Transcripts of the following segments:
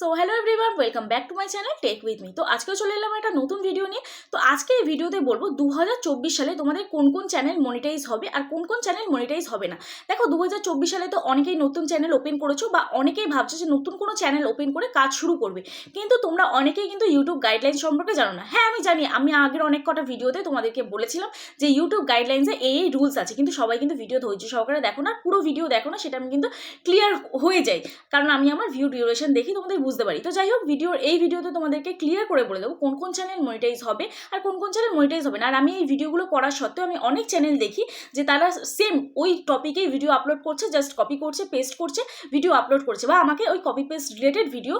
So hello everyone welcome back to my channel tech with me তো আজকে চলে এলাম একটা নতুন ভিডিও নিয়ে। তো আজকে এই ভিডিওতে বলব দু হাজার চব্বিশ সালে তোমাদের কোন কোন চ্যানেল মনিটাইজ হবে আর কোন কোন চ্যানেল মনিটাইজ হবে না। দেখো দু হাজার চব্বিশ সালে তো অনেকেই নতুন চ্যানেল ওপেন করেছ বা অনেকেই ভাবছ যে নতুন কোনো চ্যানেল ওপেন করে কাজ শুরু করবে। কিন্তু তোমরা অনেকেই কিন্তু ইউটিউব গাইডলাইন সম্পর্কে জানো না। হ্যাঁ আমি জানি, আমি আগের অনেক কটা ভিডিওতে তোমাদেরকে বলেছিলাম যে ইউটিউব গাইডলাইন্সে এই এই রুলস আছে। কিন্তু সবাই কিন্তু ভিডিও ধৈর্য সহকারে দেখো না পুরো ভিডিও দেখো না, সেটা আমি কিন্তু ক্লিয়ার হয়ে যাই কারণ আমি আমার ভিউ ডিউরেশন দেখি তোমাদের বুঝতে পারি। তো যাই হোক ভিডিওর এই ভিডিওতে তোমাদেরকে ক্লিয়ার করে বলে দেবো কোন কোন চ্যানেল মনিটাইজ হবে আর কোন কোন চ্যানেল মনিটাইজ হবে না। আর আমি এই ভিডিওগুলো করার সত্ত্বেও আমি অনেক চ্যানেল দেখি যে তারা সেম ওই টপিকেই ভিডিও আপলোড করছে জাস্ট কপি করছে পেস্ট করছে ভিডিও আপলোড করছে বা আমাকে ওই copy paste related video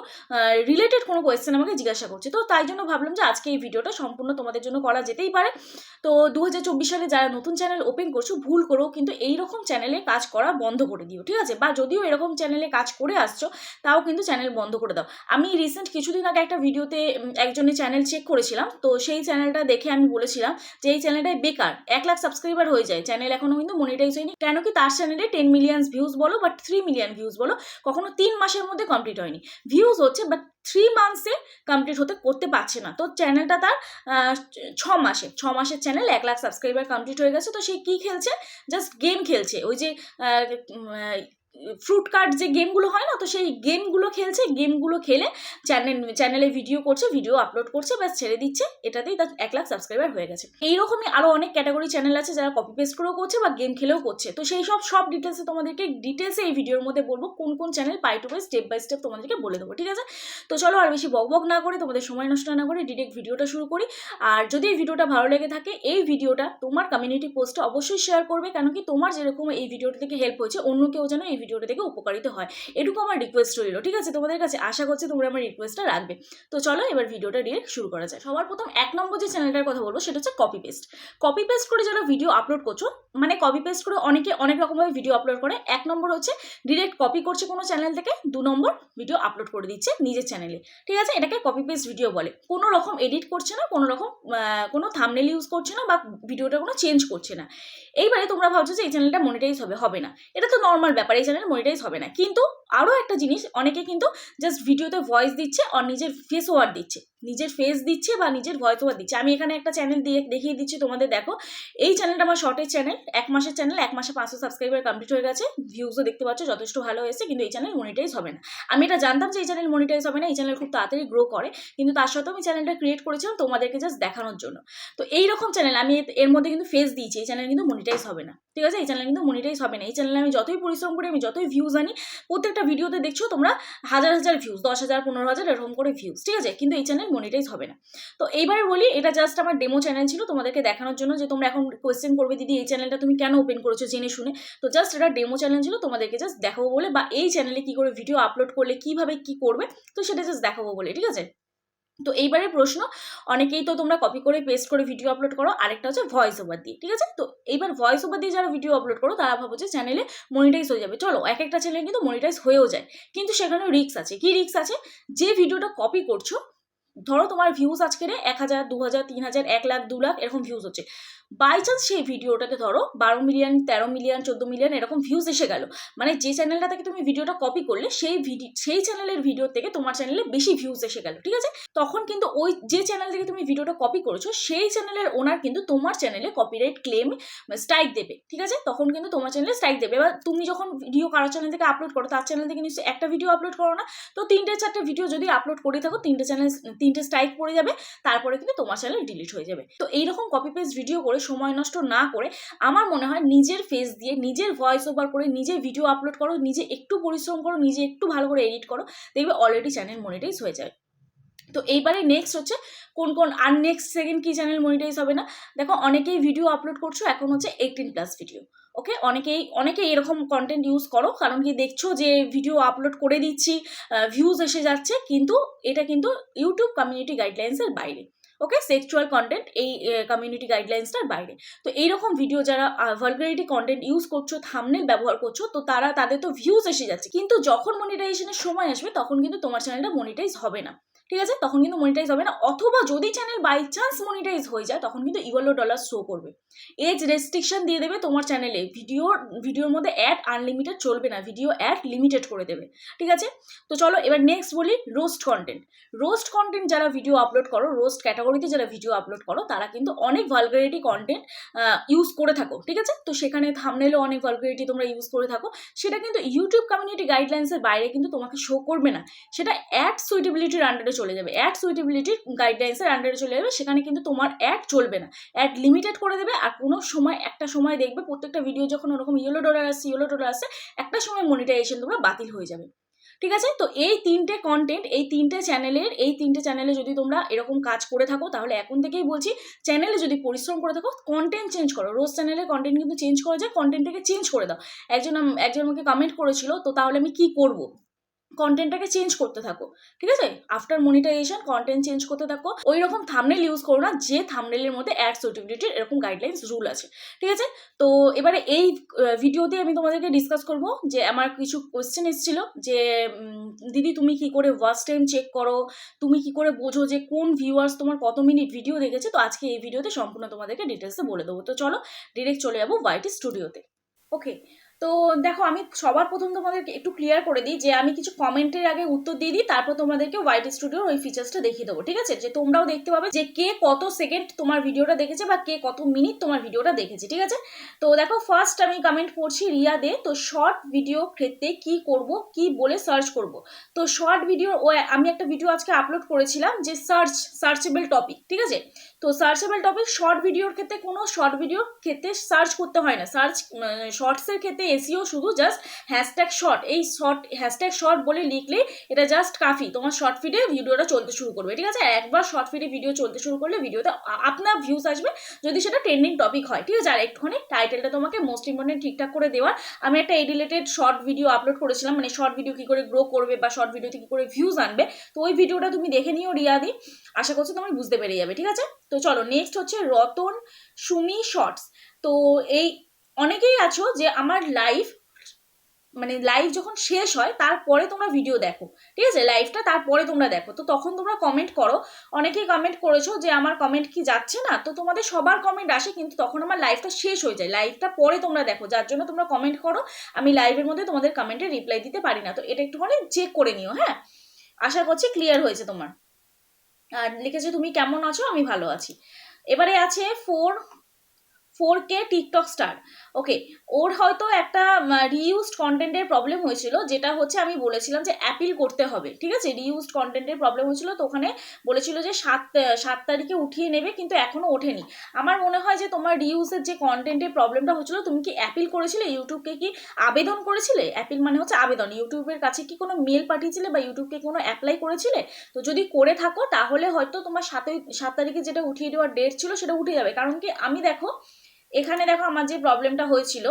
related কোনো কোয়েশ্চেন আমাকে জিজ্ঞাসা করছে। তো তাই জন্য ভাবলাম যে আজকে এই ভিডিওটা সম্পূর্ণ তোমাদের জন্য করা যেতেই পারে। তো দু হাজার চব্বিশ সালে যারা নতুন চ্যানেল ওপেন করছ, ভুল করেও কিন্তু এই রকম চ্যানেলে কাজ করা বন্ধ করে দিও, ঠিক আছে? বা যদিও এরকম চ্যানেলে কাজ করে আসছো, তাও কিন্তু চ্যানেল বন্ধ করে দাও। আমি রিসেন্ট কিছুদিন আগে একটা ভিডিওতে একজনের চ্যানেল চেক করেছিলাম। তো সেই চ্যানেলটা দেখে আমি বলেছিলাম যে এই চ্যানেলটাই বেকার, এক লাখ সাবস্ক্রাইবার হয়ে যায়। চ্যানেল এখনও কিন্তু মনিটাইজ হয়নি। কেন কি তার চ্যানেলে টেন মিলিয়ন ভিউজ বলো বাট থ্রি মিলিয়ন ভিউজ বলো, কখনো তিন মাসের মধ্যে কমপ্লিট হয়নি। ভিউজ হচ্ছে বাট থ্রি মান্থসে কমপ্লিট হতে, করতে পারছে না। তো চ্যানেলটা তার ছ মাসে, ছ মাসের চ্যানেল এক লাখ সাবস্ক্রাইবার কমপ্লিট হয়ে গেছে। তো সে কী খেলছে? জাস্ট গেম খেলছে। ওই যে ফ্রুট কার্ড যে গেমগুলো হয় না, তো সেই গেমগুলো খেলছে গেমগুলো খেলে চ্যানেল চ্যানেলে ভিডিও করছে ভিডিও আপলোড করছে, ব্যাস ছেড়ে দিচ্ছে, এটাতেই তার এক লাখ সাবস্ক্রাইবার হয়ে গেছে। এইরকমই আরও অনেক ক্যাটাগরি চ্যানেল আছে যারা কপি পেস্ট করেও করছে বা গেম খেলেও করছে। তো সেই সব সব ডিটেলসে তোমাদেরকে ডিটেলসে এই ভিডিওর মধ্যে বলব, কোন কোন চ্যানেল পাই টু পাই স্টেপ বাই স্টেপ তোমাদেরকে বলে দেবো, ঠিক আছে? তো চলো আর বেশি বক বক না করে, তোমাদের সময় নষ্ট না করে ডিরেক্ট ভিডিওটা শুরু করি। আর যদি এই ভিডিওটা ভালো লেগে থাকে, এই ভিডিওটা তোমার কমিউনিটি পোস্টে অবশ্যই শেয়ার করবে কেন কি তোমার যেরকম এই ভিডিওটা থেকে হেল্প হয়েছে, অন্য কেউ যেন এই ভিডিওটা থেকে উপকারিত হয়। এটুকু আমার রিকোয়েস্ট রইল, ঠিক আছে? তোমাদের কাছে আশা করছি তোমরা আমার রিকোয়েস্টটা রাখবে। তো চলো এবার ভিডিওটা ডিরেক্ট শুরু করা যায় সবার প্রথম এক নম্বর যে চ্যানেলটার কথা বলব, সেটা হচ্ছে কপি পেস্ট কপি পেস্ট করে যারা ভিডিও আপলোড করছ মানে কপি পেস্ট করে অনেকে অনেক রকমভাবে ভিডিও আপলোড করে। এক নম্বর হচ্ছে ডিরেক্ট কপি করছে কোনো চ্যানেল থেকে, দু নম্বর ভিডিও আপলোড করে দিচ্ছে নিজের চ্যানেলে ঠিক আছে? এটাকে কপি পেস্ট ভিডিও বলে। কোনো রকম এডিট করছে না, কোনো রকম কোনো থামনেল ইউজ করছে না বা ভিডিওটা কোনো চেঞ্জ করছে না। এইবারে তোমরা ভাবছ যে এই চ্যানেলটা মনিটাইজ হবে হবে না। এটা তো নর্মাল ব্যাপার, এই চ্যানেল মনিটাইজ হবে না। কিন্তু আরও একটা জিনিস, অনেকে কিন্তু জাস্ট ভিডিওতে ভয়েস দিচ্ছে আর নিজের ফেস ওভার দিচ্ছে। নিজের ফেস দিচ্ছে বা নিজের ভয়েস ওভার দিচ্ছে। আমি এখানে একটা চ্যানেল দিয়ে, দেখিয়ে দিচ্ছি তোমাদের, দেখো। এই চ্যানেলটা আমার শর্টের চ্যানেল এক মাসের চ্যানেল এক মাসে পাঁচশো সাবস্ক্রাইবার কমপ্লিট হয়ে গেছে। ভিউজও দেখতে পাচ্ছ, যথেষ্ট ভালো হয়েছে, কিন্তু এই চ্যানেল মনিটাইজ হবে না। আমি এটা জানতাম যে এই চ্যানেল মনিটাইজ হবে না, এই চ্যানেল খুব তাড়াতাড়ি গ্রো করে, কিন্তু তার সত্ত্বেও আমি চ্যানেলটা ক্রিয়েট করেছিলাম তোমাদেরকে জাস্ট দেখানোর জন্য। তো এই রকম চ্যানেল আমি এর- মধ্যে কিন্তু ফেস দিয়েছি, এই চ্যানেল কিন্তু মনিটাইজ হবে না। ঠিক আছে? এই চ্যানেল কিন্তু মনিটাইজ হবে না। এই চ্যানেলে আমি যতই পরিশ্রম করি, আমি যতই ভিউজ আনি, প্রত্যেকটা ভিডিওতে দেখছ তোমরা হাজার হাজার ভিউজ দশ হাজার, পনেরো হাজার এরকম করে ভিউজ ঠিক আছে? কিন্তু এই চ্যানেল মনিটাইজ হবে না। তো এইবারে বলি, এটা জাস্ট আমার ডেমো চ্যানেল ছিল, তোমাদেরকে দেখানোর জন্য যে তোমরা এখন কোয়েশ্চেন করবে, দিদি, এই চ্যানেলটা তুমি কেন ওপেন করেছ জেনে শুনে? তো জাস্ট এটা ডেমো চ্যানেল ছিল, তোমাদেরকে জাস্ট দেখাবো বলে, বা এই চ্যানেলে কি করে ভিডিও আপলোড করলে, কীভাবে কি করবে, তো সেটা জাস্ট দেখাবো বলে, ঠিক আছে? তো এইবারে প্রশ্ন, অনেকেই তো তোমরা কপি করে পেস্ট করে ভিডিও আপলোড করো। আরেকটা হচ্ছে ভয়েস ওভার দিয়ে, ঠিক আছে? তো এইবার ভয়েস ওভার দিয়ে যারা ভিডিও আপলোড করো, তারা ভাবো যে চ্যানেলে মনিটাইজ হয়ে যাবে। চলো, এক একটা চ্যানেলে কিন্তু মনিটাইজ হয়েও যায়। কিন্তু সেখানে রিক্স আছে। কি রিক্স আছে? যে ভিডিওটা কপি করছ, ধরো তোমার ভিউজ আজকে এক হাজার, দু হাজার, তিন হাজার, এক লাখ, দু লাখ, এরকম ভিউজ হচ্ছে। বাই চান্স সেই ভিডিওটাতে ধরো বারো মিলিয়ন তেরো মিলিয়ন চোদ্দ মিলিয়ন এরকম ভিউজ এসে গেল। মানে যে চ্যানেলটা থেকে তুমি ভিডিওটা কপি করলে সেই ভিডিও সেই চ্যানেলের ভিডিও থেকে তোমার চ্যানেলে বেশি ভিউজ এসে গেল, ঠিক আছে? তখন কিন্তু ওই যে চ্যানেল থেকে তুমি ভিডিওটা কপি করেছ, সেই চ্যানেলের ওনার কিন্তু তোমার চ্যানেলে কপিরাইট ক্লেম স্ট্রাইক দেবে, ঠিক আছে? তখন কিন্তু তোমার চ্যানেলে স্ট্রাইক দেবে। এবার তুমি যখন ভিডিও কারও চ্যানেল থেকে আপলোড করো, তার চ্যানেল থেকে নিশ্চয়ই একটা ভিডিও আপলোড করো না। তো তিনটে চারটে ভিডিও যদি আপলোড করে থাকো, তিনটে চ্যানেল তিনটে স্ট্রাইক পড়ে যাবে, তারপরে কিন্তু তোমার চ্যানেল ডিলিট হয়ে যাবে। তো এইরকম কপি পেস্ট ভিডিও করে সময় নষ্ট না করে আমার মনে হয় নিজের ফেস দিয়ে, নিজের ভয়েস ওভার করে, নিজে ভিডিও আপলোড করো, নিজে একটু পরিশ্রম করো, নিজে একটু ভালো করে এডিট করো, দেখবে অলরেডি চ্যানেল মনিটাইজ হয়ে যায়। তো এইবারে নেক্সট হচ্ছে কোন কোন, আর নেক্সট সেকেন্ড কি চ্যানেল মনিটাইজ হবে না? দেখো অনেকেই ভিডিও আপলোড করছ, এখন হচ্ছে এইটিন প্লাস ভিডিও ওকে অনেকেই অনেকেই এরকম কন্টেন্ট ইউজ করো, কারণ কি দেখছ যে ভিডিও আপলোড করে দিচ্ছি ভিউজ এসে যাচ্ছে, কিন্তু এটা কিন্তু ইউটিউব কমিউনিটি গাইডলাইন্সের বাইরে। ওকে সেক্সুয়াল কন্টেন্ট এই কমিউনিটি গাইডলাইন্সটার বাইরে। তো এইরকম ভিডিও যারা ভালগারিটি কন্টেন্ট ইউজ করছ থামনেল ব্যবহার করছ, তো তারা, তাদের তো ভিউজ এসে যাচ্ছে। কিন্তু যখন মনিটাইজেশনের সময় আসবে, তখন কিন্তু তোমার চ্যানেলটা মনিটাইজ হবে না। ঠিক আছে? তখন কিন্তু মনিটাইজ হবে না। অথবা যদি চ্যানেল বাই চান্স মনিটাইজ হয়ে যায়, তখন কিন্তু ইভালো ডলার শো করবে। এজ রেস্ট্রিকশন দিয়ে দেবে তোমার চ্যানেলে ভিডিও ভিডিওর মধ্যে অ্যাড আনলিমিটেড চলবে না। ভিডিও অ্যাড লিমিটেড করে দেবে। ঠিক আছে? তো চলো এবার নেক্সট বলি রোস্ট কন্টেন্ট রোস্ট কন্টেন্ট যারা ভিডিও আপলোড করো রোস্ট ক্যাটাগরিতে যারা ভিডিও আপলোড করো, তারা কিন্তু অনেক ভালগারিটি কন্টেন্ট ইউজ করে থাকো। ঠিক আছে? তো সেখানে থামনেলেও অনেক ভালগারিটি তোমরা ইউজ করে থাকো। সেটা কিন্তু ইউটিউব কমিউনিটি গাইডলাইন্সের বাইরে কিন্তু তোমাকে শো করবে না। সেটা অ্যাড সুইটেবিলিটির আন্ডারে চলে যাবে। অ্যাড সুইটেবিলিটির গাইডলাইন্সের আন্ডারে চলে যাবে, সেখানে কিন্তু তোমার অ্যাড চলবে না। অ্যাড লিমিটেড করে দেবে আর কোনো সময়, একটা সময় দেখবে প্রত্যেকটা ভিডিও যখন ওরকম ইয়েলো ডলার আসছে ইয়েলো ডলার আসছে, একটা সময় মনিটাইজেশন তোমরা বাতিল হয়ে যাবে। ঠিক আছে? তো এই তিনটে কন্টেন্ট এই তিনটে চ্যানেলের এই তিনটে চ্যানেলে যদি তোমরা এরকম কাজ করে থাকো, তাহলে এখন থেকেই বলছি চ্যানেলে যদি পরিশ্রম করে থাকো কন্টেন্ট চেঞ্জ করো। রোজ চ্যানেলে কন্টেন্ট কিন্তু চেঞ্জ করা যায় কন্টেন্টটাকে চেঞ্জ করে দাও। একজন একজন আমাকে কমেন্ট করেছিল, তো তাহলে আমি কি করব? কন্টেন্টটাকে চেঞ্জ করতে থাকো, ঠিক আছে? আফটার মনিটাইজেশন কন্টেন্ট চেঞ্জ করতে থাকো। ওই রকম থামনেল ইউজ করো না, যে থামনেলের মধ্যে অ্যাড সুইটেবিলিটির এরকম গাইডলাইন্স রুল আছে, ঠিক আছে? তো এবারে এই ভিডিওতে আমি তোমাদেরকে ডিসকাস করব যে আমার কিছু কোয়েশ্চেন এসেছিল যে দিদি তুমি কি করে ওয়াচ টাইম চেক করো? তুমি কি করে বোঝো যে কোন ভিউয়ার্স তোমার কত মিনিট ভিডিও দেখেছে? তো আজকে এই ভিডিওতে সম্পূর্ণ তোমাদেরকে ডিটেলসে বলে দেবো। তো চলো ডিরেক্ট চলে যাব ওয়াইটি স্টুডিওতে ওকে তো দেখো আমি সবার প্রথম তোমাদেরকে একটু ক্লিয়ার করে দিই যে আমি কিছু কমেন্টের আগে উত্তর দিয়ে দিই, তারপর তোমাদেরকে হোয়াইট স্টুডিওর ওই ফিচার্সটা দেখিয়ে দেবো, ঠিক আছে? যে তোমরাও দেখতে পাবে যে কে কত সেকেন্ড তোমার ভিডিওটা দেখেছে বা কে কত মিনিট তোমার ভিডিওটা দেখেছে, ঠিক আছে? তো দেখো ফার্স্ট আমি কমেন্ট পড়ছি রিয়া দে, তো শর্ট ভিডিও ক্ষেত্রে কি করব, কি বলে সার্চ করব? তো শর্ট ভিডিও ও আমি একটা ভিডিও আজকে আপলোড করেছিলাম যে সার্চ সার্চেবল টপিক ঠিক আছে? তো সার্চেবল টপিক শর্ট ভিডিওর ক্ষেত্রে কোনো শর্ট ভিডিওর ক্ষেত্রে সার্চ করতে হয় না। সার্চ শর্টসের ক্ষেত্রে এসিও শুধু জাস্ট হ্যাশট্যাগ শর্ট এই শর্ট হ্যাশট্যাগ শর্ট বলে লিখলে এটা জাস্ট কাফি। তোমার শর্ট ফিডে ভিডিওটা চলতে শুরু করবে, ঠিক আছে? একবার শর্ট ফিডে ভিডিও চলতে শুরু করলে ভিডিওতে আপনার ভিউজ আসবে যদি সেটা ট্রেন্ডিং টপিক হয়, ঠিক আছে? আর একটুখানি টাইটেলটা তোমাকে মোস্ট ইম্পর্টেন্ট ঠিকঠাক করে দেওয়ার। আমি একটা এই রিলেটেড শর্ট ভিডিও আপলোড করেছিলাম মানে শর্ট ভিডিও কী করে গ্রো করবে বা শর্ট ভিডিওতে কী করে ভিউজ আনবে। তো ওই ভিডিওটা তুমি দেখে নিও রিয়াদি। আশা করছি তোমার বুঝতে পেরে যাবে, ঠিক আছে? তো চলো নেক্সট হচ্ছে রতন সুমি শর্টস তো এই অনেকেই আছো যে আমার লাইভ মানে লাইভ যখন শেষ হয়, তারপরে তোমরা ভিডিও দেখো, ঠিক আছে? লাইভটা তারপরে তোমরা দেখো। তো তখন তোমরা কমেন্ট করো। অনেকেই কমেন্ট করেছ যে আমার কমেন্ট কি যাচ্ছে না? তো তোমাদের সবার কমেন্ট আসে, কিন্তু তখন আমার লাইভটা শেষ হয়ে যায়। লাইভটা পরে তোমরা দেখো। যার জন্য তোমরা কমেন্ট করো। আমি লাইভের মধ্যে তোমাদের কমেন্টে রিপ্লাই দিতে পারি না। তো এটা একটুখানি চেক করে নিও হ্যাঁ? আশা করছি ক্লিয়ার হয়েছে তোমার। আর লিখেছে, তুমি কেমন আছো? আমি ভালো আছি। এবারে আছে four four K TikTok star okay ওর হয়তো একটা রিইউজড কন্টেন্টের প্রবলেম হয়েছিল, যেটা হচ্ছে আমি বলেছিলাম যে অ্যাপিল করতে হবে, ঠিক আছে? রিইউজড কন্টেন্টের প্রবলেম হয়েছিল, তো ওখানে বলেছিল যে সাত সাত তারিখে উঠিয়ে নেবে, কিন্তু এখনও ওঠেনি। আমার মনে হয় যে তোমার রিউজের যে কন্টেন্টের প্রবলেমটা হচ্ছিল তুমি কি অ্যাপিল করেছিলে? ইউটিউবকে কি আবেদন করেছিলে? অ্যাপিল মানে হচ্ছে আবেদন। ইউটিউবের কাছে কি কোনো মেল পাঠিয়েছিলে বা ইউটিউবকে কোনো অ্যাপ্লাই করেছিলে? তো যদি করে থাকো, তাহলে হয়তো তোমার সাতই, সাত তারিখে যেটা উঠিয়ে দেওয়ার ডেট ছিল, সেটা উঠে যাবে। কারণ কি, আমি দেখো এখানে দেখো আমার যে প্রবলেমটা হয়েছিল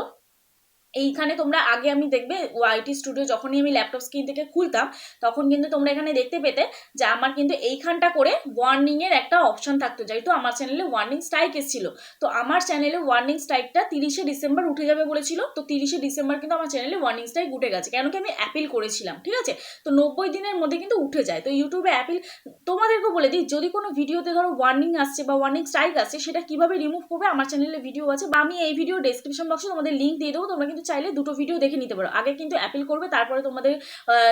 এইখানে তোমরা আগে আমি দেখবে ওয়াইটি স্টুডিও যখনই আমি ল্যাপটপ স্ক্রিন থেকে খুলতাম, তখন কিন্তু তোমরা এখানে দেখতে পেতে যে আমার কিন্তু এইখানটা করে ওয়ার্নিংয়ের একটা অপশন থাকতো। যেহেতু আমার চ্যানেলে ওয়ার্নিং স্ট্রাইক এসেছিল, তো আমার চ্যানেলে ওয়ার্নিং স্ট্রাইকটা তিরিশে ডিসেম্বর উঠে যাবে বলেছিল, তো তিরিশে ডিসেম্বর কিন্তু আমার চ্যানেলে ওয়ার্নিং স্ট্রাইক উঠে গেছে। কেন কি আমি অ্যাপিল করেছিলাম, ঠিক আছে? তো নব্বই দিনের মধ্যে কিন্তু উঠে যায়। তো ইউটিউবে অ্যাপিল তোমাদেরকে বলে দিই, যদি কোনো ভিডিওতে ধরো ওয়ার্নিং আসছে বা ওয়ার্নিং স্ট্রাইক আসছে, সেটা কীভাবে রিমুভ করবে? আমার চ্যানেলে ভিডিও আছে, বা আমি এই ভিডিও ডেসক্রিপশন বক্সে তোমাদের লিঙ্ক দিয়ে দেবো, তোমরা কিন্তু চাইলে দুটো ভিডিও দেখে নিতে পারো। আগে কিন্তু অ্যাপিল করবে, তারপরে তোমাদের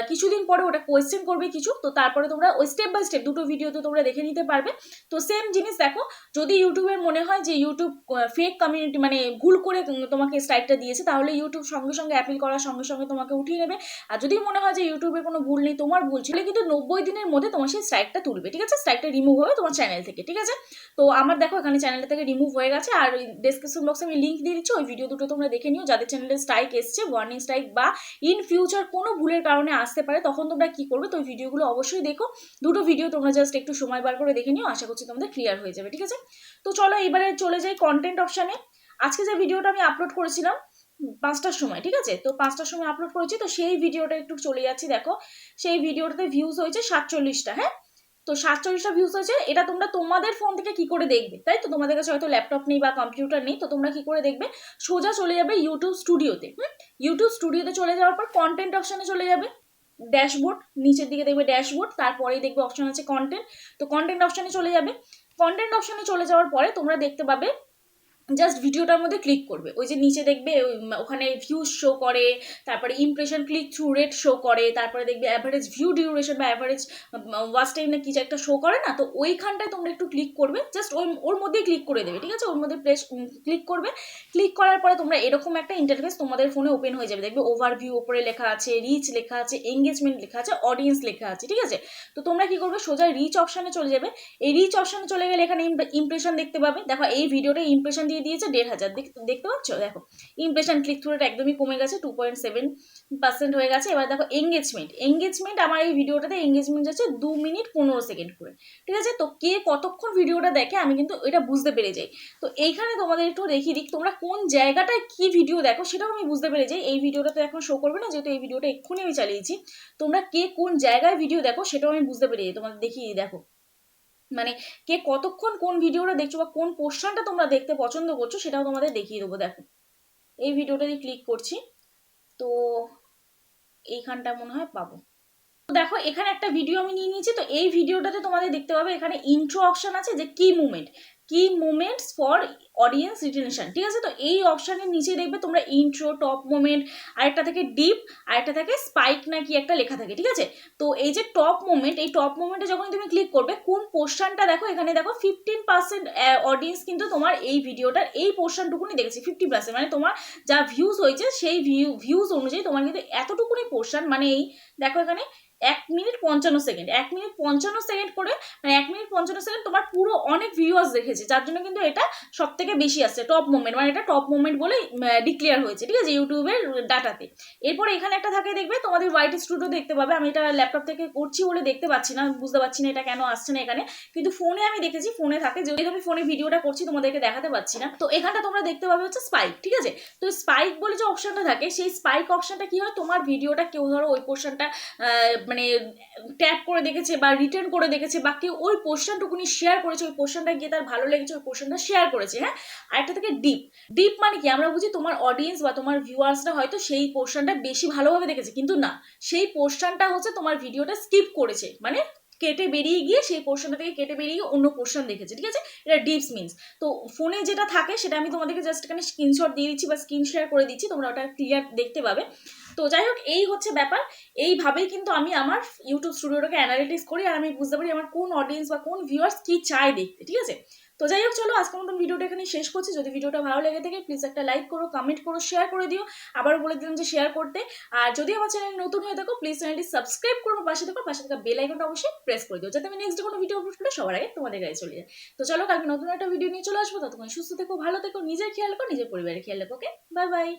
কিছুদিন পরে ওটা কোয়েশ্চেন করবে কিছু, তো তারপরে তোমরা ওই স্টেপ বাই স্টেপ দুটো ভিডিও তো তোমরা দেখে নিতে পারবে। তো সেম জিনিস দেখো, যদি ইউটিউবের মনে হয় যে ইউটিউব ফেক কমিউনিটি মানে ভুল করে তোমাকে স্ট্রাইকটা দিয়েছে, তাহলে ইউটিউব সঙ্গে সঙ্গে অ্যাপিল করার সঙ্গে সঙ্গে তোমাকে উঠিয়ে নেবে। আর যদি মনে হয় যে ইউটিউবের কোনো ভুল নেই, তোমার ভুল ছিল কিন্তু নব্বই দিনের মধ্যে তোমার সেই স্ট্রাইকটা তুলবে, ঠিক আছে? স্ট্রাইকটা রিমুভ হবে তোমার চ্যানেল থেকে, ঠিক আছে? তো আমার দেখো এখানে চ্যানেল থেকে রিমুভ হয়ে গেছে, আর ডেসক্রিপশন বক্সে আমি লিঙ্ক দিয়ে দিচ্ছি, ওই ভিডিও দুটো তোমরা দেখে নিও, যাদের চ্যানেলে স্ট্রাইক এসছে ওয়ার্নিং স্ট্রাইক বা ইন ফিউচার কোনো ভুলের কারণে আসতে পারে, তখন তোমরা কি করবে? তো ভিডিওগুলো অবশ্যই দেখো। দুটো ভিডিও তোমরা জাস্ট একটু সময় বার করে দেখে নিও, আশা করছি তোমাদের ক্লিয়ার হয়ে যাবে, ঠিক আছে? তো চলো এবারে চলে যাই কন্টেন্ট অপশানে আজকে যে ভিডিওটা আমি আপলোড করেছিলাম, পাঁচটার সময়, ঠিক আছে? তো পাঁচটার সময় আপলোড করেছি, তো সেই ভিডিওটা একটু চলে যাচ্ছি, দেখো। সেই ভিডিওটাতে ভিউজ হয়েছে সাতচল্লিশটা হ্যাঁ? তো সাতচল্লিশটা ভিউজ হয়েছে, এটা তোমরা তোমাদের ফোন থেকে কি করে দেখবে? তাই তো? তোমাদের কাছে হয়তো ল্যাপটপ নেই বা কম্পিউটার নেই, তো তোমরা কি করে দেখবে? সোজা চলে যাবে ইউটিউব স্টুডিওতে হুম? ইউটিউব স্টুডিওতে চলে যাওয়ার পর কন্টেন্ট অপশানে চলে যাবে। ড্যাশবোর্ড নিচের দিকে দেখবে ড্যাশবোর্ড তারপরেই দেখবে অপশন আছে কন্টেন্ট তো কন্টেন্ট অপশানে চলে যাবে। কন্টেন্ট অপশানে চলে যাওয়ার পরে তোমরা দেখতে পাবে জাস্ট ভিডিওটার মধ্যে ক্লিক করবে। ওই যে নিচে দেখবে ওখানে ভিউজ শো করে, তারপরে impression click through rate show করে, তারপরে দেখবে অ্যাভারেজ ভিউ ডিউরেশন বা অ্যাভারেজ ওয়াচ টাইম না কিছু একটা শো করে না, তো ওইখানটায় তোমরা একটু ক্লিক করবে জাস্ট ওই, ওর মধ্যেই ক্লিক করে দেবে, ঠিক আছে? ওর মধ্যে প্রেস ক্লিক করবে। ক্লিক করার পরে তোমরা এরকম একটা ইন্টারফেস তোমাদের ফোনে ওপেন হয়ে যাবে। দেখবে ওভারভিউ ওপরে লেখা আছে রিচ লেখা আছে এঙ্গেজমেন্ট লেখা আছে অডিয়েন্স লেখা আছে, ঠিক আছে? তো তোমরা কি করবে? সোজা রিচ অপশানে চলে যাবে। এই রিচ অপশানে চলে গেলে এখানে ইমপ্রেশন দেখতে পাবে। দেখো, এই ভিডিওটা ইমপ্রেশন দিয়ে দিয়েছে, দেড় হাজার। দেখতে পাচ্ছ? দেখো ইমপ্রেশন ক্লিক থ্রু রেট একদমই কমে গেছে টু পয়েন্ট সেভেন পার্সেন্ট হয়ে গেছে। এবার দেখো এঙ্গেজমেন্ট এঙ্গেজমেন্ট আমার এই ভিডিওটাতে এঙ্গেজমেন্ট যাচ্ছে দু মিনিট পনেরো সেকেন্ড করে। ঠিক আছে? তো কে কতক্ষণ ভিডিওটা দেখে আমি কিন্তু এটা বুঝতে পেরে যাই। তো এইখানে তোমাদের একটু দেখিয়ে দিক তোমরা কোন জায়গাটায় কি ভিডিও দেখো সেটাও আমি বুঝতে পেরে যাই। এই ভিডিওটা তো এখন শো করবে না, যেহেতু এই ভিডিওটা এক্ষুনি আমি চালিয়েছি। তোমরা কে কোন জায়গায় ভিডিও দেখো সেটাও আমি বুঝতে পেরে যাই। তোমাদের দেখিয়ে দেখো। মানে কে কতক্ষণ কোন ভিডিওটা দেখছ বা কোন পোর্শনটা তোমরা দেখতে পছন্দ করছ সেটাও তোমাদের দেখিয়ে দেবো, দেখো। এই ভিডিওটা দিয়ে ক্লিক করছি, তো এইখানটা মনে হয় পাবো। দেখো, এখানে একটা ভিডিও আমি নিয়ে নিয়েছি, তো এই ভিডিওটাতে তোমাদের দেখতে পাবে এখানে ইন্ট্রো অপশন আছে যে কি মুভমেন্ট কি মুভমেন্টস ফর অডিয়েন্স রিটেনশন ঠিক আছে? তো এই অপশানের নিচে দেখবে তোমরা ইন্ট্রো টপ মুভমেন্ট আরেকটা থেকে ডিপ আরেকটা থেকে স্পাইক না কি একটা লেখা থাকে, ঠিক আছে? তো এই যে টপ মুভমেন্ট এই টপ মুভমেন্টে যখন তুমি ক্লিক করবে, কোন পোর্শনটা দেখো, এখানে দেখো ফিফটিন পার্সেন্ট অডিয়েন্স কিন্তু তোমার এই ভিডিওটার এই পোর্শনটুকুনি দেখেছে ফিফটি পার্সেন্ট মানে তোমার যা ভিউজ হয়েছে, সেই ভিউ ভিউজ অনুযায়ী তোমার কিন্তু এতটুকুনি পোর্শন মানে এই দেখো এখানে এক মিনিট পঞ্চান্ন সেকেন্ড, এক মিনিট পঞ্চান্ন সেকেন্ড করে মানে এক মিনিট পঞ্চান্ন সেকেন্ড তোমার পুরো অনেক ভিউয়ার্স দেখেছে, যার জন্য কিন্তু এটা সব থেকে বেশি আসছে টপ মুভমেন্ট মানে এটা টপ মুভমেন্ট বলে ডিক্লেয়ার হয়েছে, ঠিক আছে ইউটিউবের ডাটাতে এরপর এখানে একটা থাকে দেখবে, তোমাদের হোয়াইট স্টুডিও দেখতে পাবে, আমি এটা ল্যাপটপ থেকে করছি বলে দেখতে পাচ্ছি না, বুঝতে পারছি না এটা কেন আসছে না এখানে, কিন্তু ফোনে আমি দেখেছি ফোনে থাকে যেহেতু আমি ফোনে ভিডিওটা করছি, তোমাদেরকে দেখাতে পাচ্ছি না। তো এখানটা তোমরা দেখতে পাবে হচ্ছে স্পাইক ঠিক আছে? তো স্পাইক বলে যে অপশনটা থাকে, সেই স্পাইক অপশনটা কি হয়? তোমার ভিডিওটা কেউ ধরো ওই পোর্শনটা মানে ট্যাপ করে দেখেছে বা রিটার্ন করে দেখেছে বা কেউ ওই পোর্শনটুকুনি শেয়ার করেছে, ওই পোর্শনটা গিয়ে তার ভালো লেগেছে, ওই পোর্শনটা শেয়ার করেছে হ্যাঁ? আরেকটা থেকে ডিপ ডিপ মানে কি? আমরা বুঝি তোমার অডিয়েন্স বা তোমার ভিউয়ার্সরা হয়তো সেই পোর্শনটা বেশি ভালোভাবে দেখেছে, কিন্তু না। সেই পোর্শনটা হচ্ছে তোমার ভিডিওটা স্কিপ করেছে। মানে কেটে বেরিয়ে গিয়ে সেই পোর্শনটা থেকে কেটে বেরিয়ে গিয়ে অন্য পোর্শন দেখেছে, ঠিক আছে? এটা ডিপস মিনস তো ফোনে যেটা থাকে সেটা আমি তোমাদেরকে জাস্ট এখানে স্ক্রিনশট দিয়ে দিচ্ছি বা স্ক্রিন শেয়ার করে দিচ্ছি, তোমরা ওটা ক্লিয়ার দেখতে পাবে। তো যাই হোক এই হচ্ছে ব্যাপার। এইভাবেই কিন্তু আমি আমার ইউটিউব স্টুডিওটাকে অ্যানালিটিক্স করি আর আমি বুঝতে পারি আমার কোন অডিয়েন্স বা কোন ভিউয়ার্স কি চায় দেখতে, ঠিক আছে? তো যাই হোক চলো আজকের মতন ভিডিওটা এখানে শেষ করছি। যদি ভিডিওটা ভালো লেগে থাকে প্লিজ একটা লাইক করো কমেন্ট করো শেয়ার করে দিও। আবার বলে দিলাম যে শেয়ার করতে। আর যদি আমার চ্যানেল নতুন হয়ে থাকো প্লিজ চ্যানেলটি সাবস্ক্রাইব করো পাশে থাকো। পাশে থাকা বেল আইকনটা অবশ্যই প্রেস করে দিও, যাতে আমি নেক্সট কোনো ভিডিও আপলোড করলে সবার আগে তোমাদের গায়ে চলে যায়। তো চলো, কালকে নতুন একটা ভিডিও নিয়ে চলে আসব। ততক্ষণ সুস্থ থেকো, ভালো থেকো, নিজের খেয়াল রাখো, নিজের পরিবারের খেয়াল রাখো ওকে বাই বাই